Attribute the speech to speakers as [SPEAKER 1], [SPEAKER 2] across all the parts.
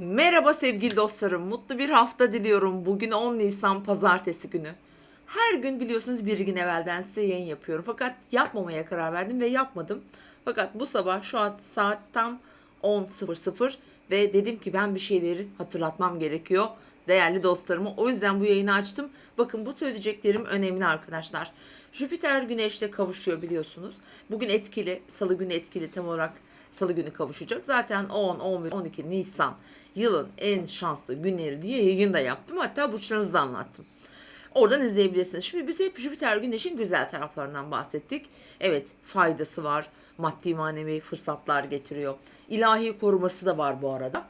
[SPEAKER 1] Merhaba sevgili dostlarım. Mutlu bir hafta diliyorum. Bugün 10 Nisan pazartesi günü. Her gün biliyorsunuz bir gün evvelden size yayın yapıyorum. Fakat yapmamaya karar verdim ve yapmadım. Fakat bu sabah şu an saat tam 10.00 ve dedim ki ben bir şeyleri hatırlatmam gerekiyor değerli dostlarıma. O yüzden bu yayını açtım. Bakın bu söyleyeceklerim önemli arkadaşlar. Jüpiter güneşle kavuşuyor biliyorsunuz. Bugün etkili, salı günü etkili tam olarak salı günü kavuşacak. Zaten 10, 11, 12 Nisan yılın en şanslı günleri diye yayın da yaptım. Hatta burçlarınızı da anlattım. Oradan izleyebilirsiniz. Şimdi biz hep Jüpiter Güneş'in güzel taraflarından bahsettik. Evet faydası var. Maddi manevi fırsatlar getiriyor. İlahi koruması da var bu arada.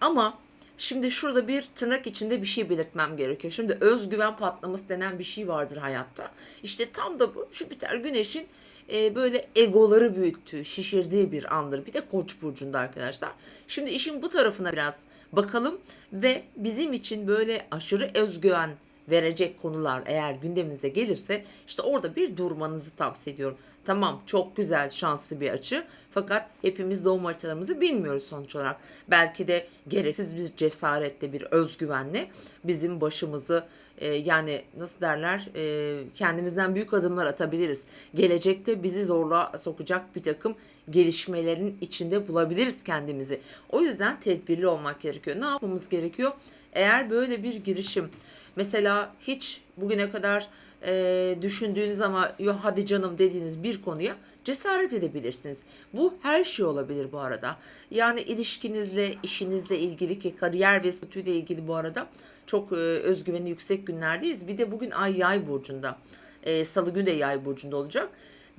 [SPEAKER 1] Ama şimdi şurada bir tırnak içinde bir şey belirtmem gerekiyor. Şimdi özgüven patlaması denen bir şey vardır hayatta. İşte tam da bu Jüpiter Güneş'in e, böyle egoları büyüttüğü, şişirdiği bir andır. Bir de Koç burcunda arkadaşlar. Şimdi işin bu tarafına biraz bakalım ve bizim için böyle aşırı özgüven verecek konular eğer gündeminize gelirse işte orada bir durmanızı tavsiye ediyorum. Tamam çok güzel şanslı bir açı fakat hepimiz doğum haritalarımızı bilmiyoruz sonuç olarak. Belki de gereksiz bir cesaretle bir özgüvenle bizim başımızı e, yani nasıl derler e, kendimizden büyük adımlar atabiliriz. Gelecekte bizi zorla sokacak bir takım gelişmelerin içinde bulabiliriz kendimizi. O yüzden tedbirli olmak gerekiyor. Ne yapmamız gerekiyor? Eğer böyle bir girişim mesela hiç bugüne kadar e, düşündüğünüz ama yo hadi canım dediğiniz bir konuya cesaret edebilirsiniz. Bu her şey olabilir bu arada. Yani ilişkinizle, işinizle ilgili ki kariyer ve statüyle ilgili bu arada çok e, özgüveni yüksek günlerdeyiz. Bir de bugün ay yay burcunda. E, Salı günü de yay burcunda olacak.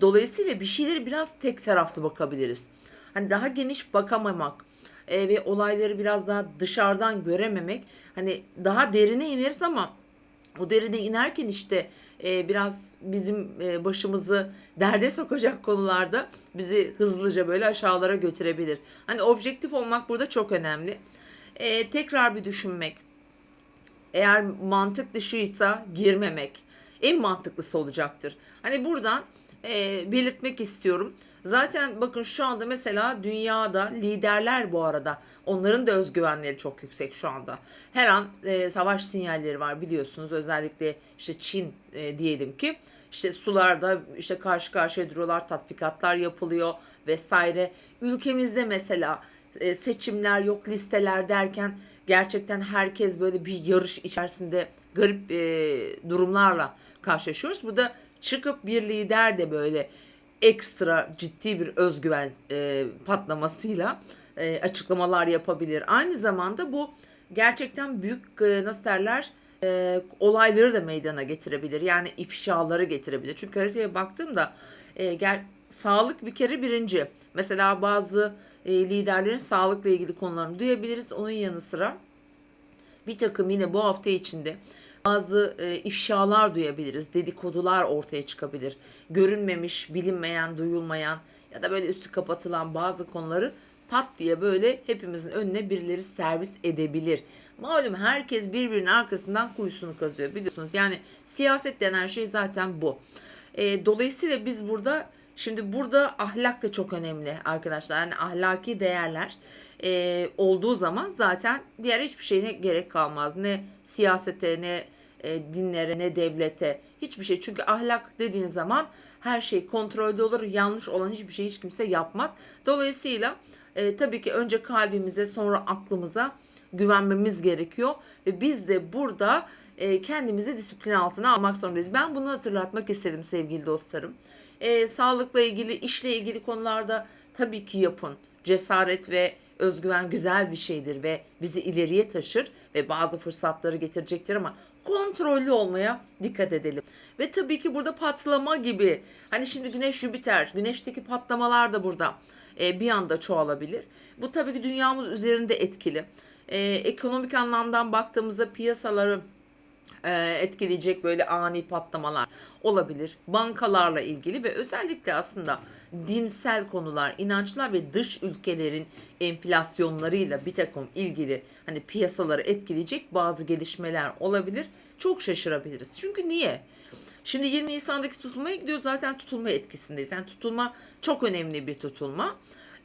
[SPEAKER 1] Dolayısıyla bir şeyleri biraz tek taraflı bakabiliriz. Hani daha geniş bakamamak, e, ve olayları biraz daha dışarıdan görememek hani daha derine ineriz ama o derine inerken işte e, biraz bizim e, başımızı derde sokacak konularda bizi hızlıca böyle aşağılara götürebilir. Hani objektif olmak burada çok önemli. E, tekrar bir düşünmek. Eğer mantık dışıysa girmemek en mantıklısı olacaktır. Hani buradan e, belirtmek istiyorum. Zaten bakın şu anda mesela dünyada liderler bu arada onların da özgüvenleri çok yüksek şu anda. Her an e, savaş sinyalleri var biliyorsunuz özellikle işte Çin e, diyelim ki işte sularda işte karşı karşıya duruyorlar tatbikatlar yapılıyor vesaire. Ülkemizde mesela e, seçimler yok listeler derken gerçekten herkes böyle bir yarış içerisinde garip e, durumlarla karşılaşıyoruz. Bu da çıkıp bir lider de böyle ekstra ciddi bir özgüven e, patlamasıyla e, açıklamalar yapabilir. Aynı zamanda bu gerçekten büyük e, nasıl derler e, olayları da meydana getirebilir. Yani ifşaları getirebilir. Çünkü haritaya baktığımda e, gel, sağlık bir kere birinci. Mesela bazı e, liderlerin sağlıkla ilgili konularını duyabiliriz. Onun yanı sıra bir takım yine bu hafta içinde bazı e, ifşalar duyabiliriz, dedikodular ortaya çıkabilir. Görünmemiş, bilinmeyen, duyulmayan ya da böyle üstü kapatılan bazı konuları pat diye böyle hepimizin önüne birileri servis edebilir. Malum herkes birbirinin arkasından kuyusunu kazıyor biliyorsunuz. Yani siyaset denen şey zaten bu. E, dolayısıyla biz burada Şimdi burada ahlak da çok önemli arkadaşlar. Yani ahlaki değerler e, olduğu zaman zaten diğer hiçbir şeyine gerek kalmaz. Ne siyasete ne e, dinlere ne devlete hiçbir şey. Çünkü ahlak dediğin zaman her şey kontrolde olur. Yanlış olan hiçbir şey hiç kimse yapmaz. Dolayısıyla e, tabii ki önce kalbimize sonra aklımıza güvenmemiz gerekiyor. Ve biz de burada e, kendimizi disiplin altına almak zorundayız. Ben bunu hatırlatmak istedim sevgili dostlarım. E, sağlıkla ilgili, işle ilgili konularda tabii ki yapın. Cesaret ve özgüven güzel bir şeydir ve bizi ileriye taşır ve bazı fırsatları getirecektir ama kontrollü olmaya dikkat edelim. Ve tabii ki burada patlama gibi hani şimdi Güneş Jüpiter, Güneş'teki patlamalar da burada e, bir anda çoğalabilir. Bu tabii ki dünyamız üzerinde etkili. E, ekonomik anlamdan baktığımızda piyasaları etkileyecek böyle ani patlamalar olabilir. Bankalarla ilgili ve özellikle aslında dinsel konular, inançlar ve dış ülkelerin enflasyonlarıyla bir takım ilgili hani piyasaları etkileyecek bazı gelişmeler olabilir. Çok şaşırabiliriz. Çünkü niye? Şimdi 20 Nisan'daki tutulmaya gidiyor zaten tutulma etkisindeyiz. Yani tutulma çok önemli bir tutulma.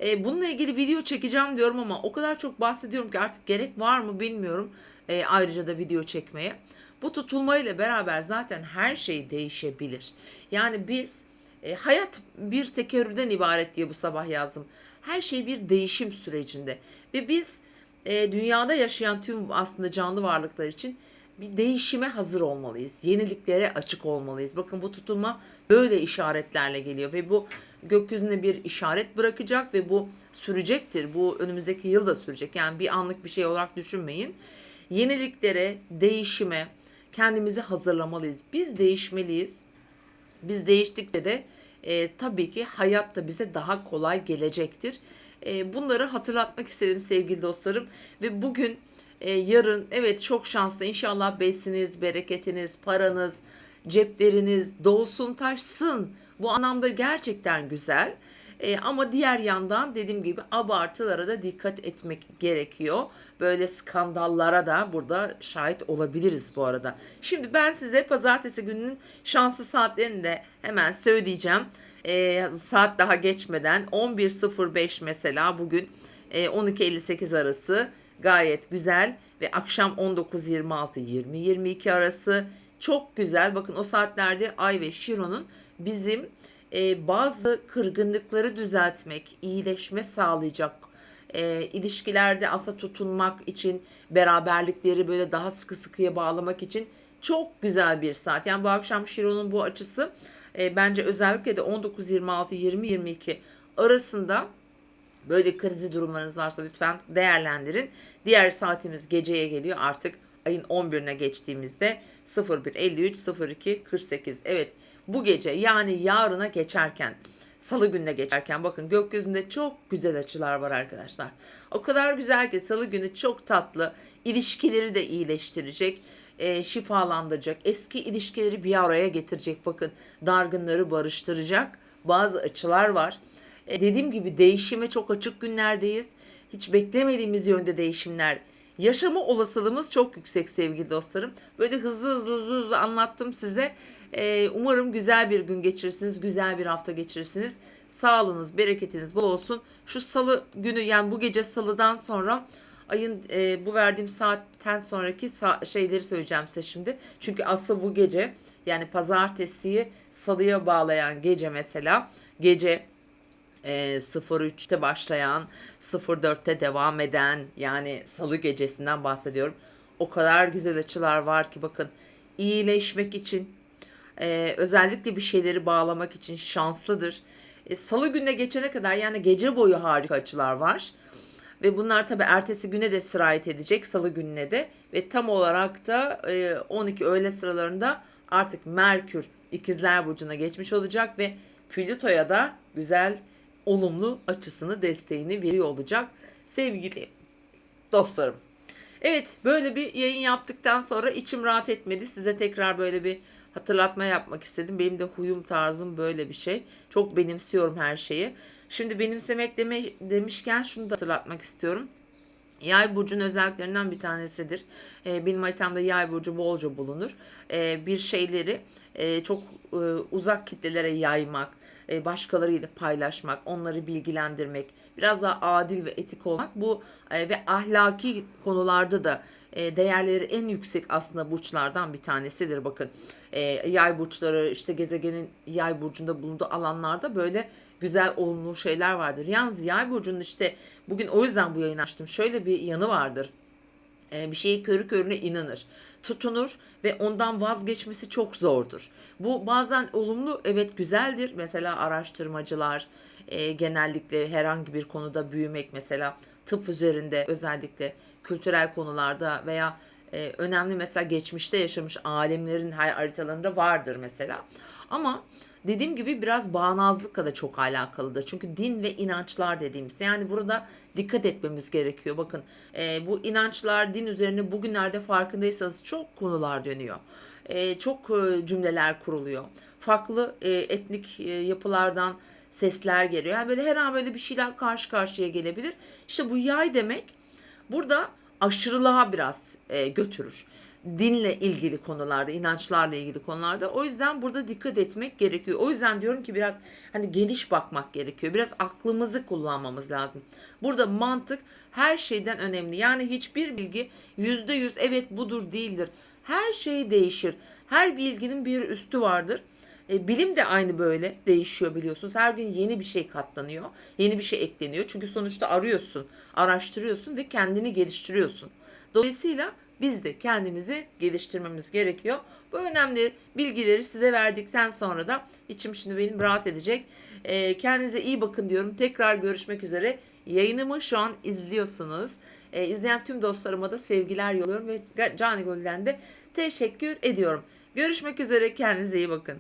[SPEAKER 1] E, bununla ilgili video çekeceğim diyorum ama o kadar çok bahsediyorum ki artık gerek var mı bilmiyorum. E, ayrıca da video çekmeye. Bu tutulmayla beraber zaten her şey değişebilir. Yani biz e, hayat bir tekerrürden ibaret diye bu sabah yazdım. Her şey bir değişim sürecinde ve biz e, dünyada yaşayan tüm aslında canlı varlıklar için bir değişime hazır olmalıyız. Yeniliklere açık olmalıyız. Bakın bu tutulma böyle işaretlerle geliyor ve bu gökyüzüne bir işaret bırakacak ve bu sürecektir. Bu önümüzdeki yıl da sürecek. Yani bir anlık bir şey olarak düşünmeyin. Yeniliklere, değişime kendimizi hazırlamalıyız. Biz değişmeliyiz. Biz değiştikçe de e, tabii ki hayat da bize daha kolay gelecektir. E, bunları hatırlatmak istedim sevgili dostlarım. Ve bugün, e, yarın evet çok şanslı. İnşallah besiniz, bereketiniz, paranız, cepleriniz dolsun taşsın. Bu anlamda gerçekten güzel. E, ama diğer yandan dediğim gibi abartılara da dikkat etmek gerekiyor. Böyle skandallara da burada şahit olabiliriz bu arada. Şimdi ben size pazartesi gününün şanslı saatlerini de hemen söyleyeceğim. E, saat daha geçmeden 11.05 mesela bugün e, 12.58 arası gayet güzel ve akşam 19.26 20.22 arası çok güzel. Bakın o saatlerde Ay ve Şiron'un bizim e, bazı kırgınlıkları düzeltmek, iyileşme sağlayacak e, ilişkilerde asa tutunmak için beraberlikleri böyle daha sıkı sıkıya bağlamak için çok güzel bir saat. Yani bu akşam Şiron'un bu açısı e, bence özellikle de 19-26-20-22 arasında böyle krizi durumlarınız varsa lütfen değerlendirin. Diğer saatimiz geceye geliyor artık ayın 11'ine geçtiğimizde 0153 02 48. Evet bu gece yani yarına geçerken salı gününe geçerken bakın gökyüzünde çok güzel açılar var arkadaşlar. O kadar güzel ki salı günü çok tatlı ilişkileri de iyileştirecek e, şifalandıracak eski ilişkileri bir araya getirecek bakın dargınları barıştıracak bazı açılar var. E, dediğim gibi değişime çok açık günlerdeyiz. Hiç beklemediğimiz yönde değişimler yaşama olasılığımız çok yüksek sevgili dostlarım. Böyle hızlı hızlı hızlı, hızlı anlattım size. Ee, umarım güzel bir gün geçirirsiniz, güzel bir hafta geçirirsiniz. Sağlığınız, bereketiniz bol olsun. Şu salı günü yani bu gece salıdan sonra ayın e, bu verdiğim saatten sonraki sa- şeyleri söyleyeceğim size şimdi. Çünkü asıl bu gece yani pazartesiyi salıya bağlayan gece mesela gece e, 03'te başlayan 04'te devam eden yani salı gecesinden bahsediyorum. O kadar güzel açılar var ki bakın iyileşmek için özellikle bir şeyleri bağlamak için şanslıdır. E, salı gününe geçene kadar yani gece boyu harika açılar var. Ve bunlar tabi ertesi güne de sirayet edecek salı gününe de. Ve tam olarak da e, 12 öğle sıralarında artık Merkür ikizler burcuna geçmiş olacak ve Plüto'ya da güzel olumlu açısını desteğini veriyor olacak sevgili dostlarım. Evet böyle bir yayın yaptıktan sonra içim rahat etmedi. Size tekrar böyle bir hatırlatma yapmak istedim. Benim de huyum tarzım böyle bir şey. Çok benimsiyorum her şeyi. Şimdi benimsemek deme, demişken şunu da hatırlatmak istiyorum. Yay burcun özelliklerinden bir tanesidir. E, benim haritamda yay burcu bolca bulunur. E, bir şeyleri e, çok e, uzak kitlelere yaymak, e, başkalarıyla paylaşmak, onları bilgilendirmek, biraz daha adil ve etik olmak bu e, ve ahlaki konularda da e, değerleri en yüksek aslında burçlardan bir tanesidir. Bakın e, yay burçları işte gezegenin yay burcunda bulunduğu alanlarda böyle güzel olumlu şeyler vardır. Yalnız yay burcunun işte bugün o yüzden bu yayını açtım. Şöyle bir yanı vardır bir şeyi körü körüne inanır, tutunur ve ondan vazgeçmesi çok zordur. Bu bazen olumlu, evet güzeldir. Mesela araştırmacılar e, genellikle herhangi bir konuda büyümek mesela tıp üzerinde özellikle kültürel konularda veya e, önemli mesela geçmişte yaşamış alemlerin haritalarında vardır mesela. Ama dediğim gibi biraz bağnazlıkla da çok alakalıdır. Çünkü din ve inançlar dediğimiz yani burada dikkat etmemiz gerekiyor. Bakın e, bu inançlar din üzerine bugünlerde farkındaysanız çok konular dönüyor. E, çok e, cümleler kuruluyor. Farklı e, etnik e, yapılardan sesler geliyor. Yani böyle her an böyle bir şeyler karşı karşıya gelebilir. İşte bu yay demek burada aşırılığa biraz e, götürür. Dinle ilgili konularda, inançlarla ilgili konularda. O yüzden burada dikkat etmek gerekiyor. O yüzden diyorum ki biraz hani geniş bakmak gerekiyor. Biraz aklımızı kullanmamız lazım. Burada mantık her şeyden önemli. Yani hiçbir bilgi yüzde yüz evet budur değildir. Her şey değişir. Her bilginin bir üstü vardır. E, bilim de aynı böyle değişiyor biliyorsunuz. Her gün yeni bir şey katlanıyor. Yeni bir şey ekleniyor. Çünkü sonuçta arıyorsun, araştırıyorsun ve kendini geliştiriyorsun. Dolayısıyla biz de kendimizi geliştirmemiz gerekiyor. Bu önemli bilgileri size verdikten sonra da içim şimdi benim rahat edecek. E, kendinize iyi bakın diyorum. Tekrar görüşmek üzere. Yayınımı şu an izliyorsunuz. E, izleyen tüm dostlarıma da sevgiler yolluyorum ve Cani Göl'den de teşekkür ediyorum. Görüşmek üzere. Kendinize iyi bakın.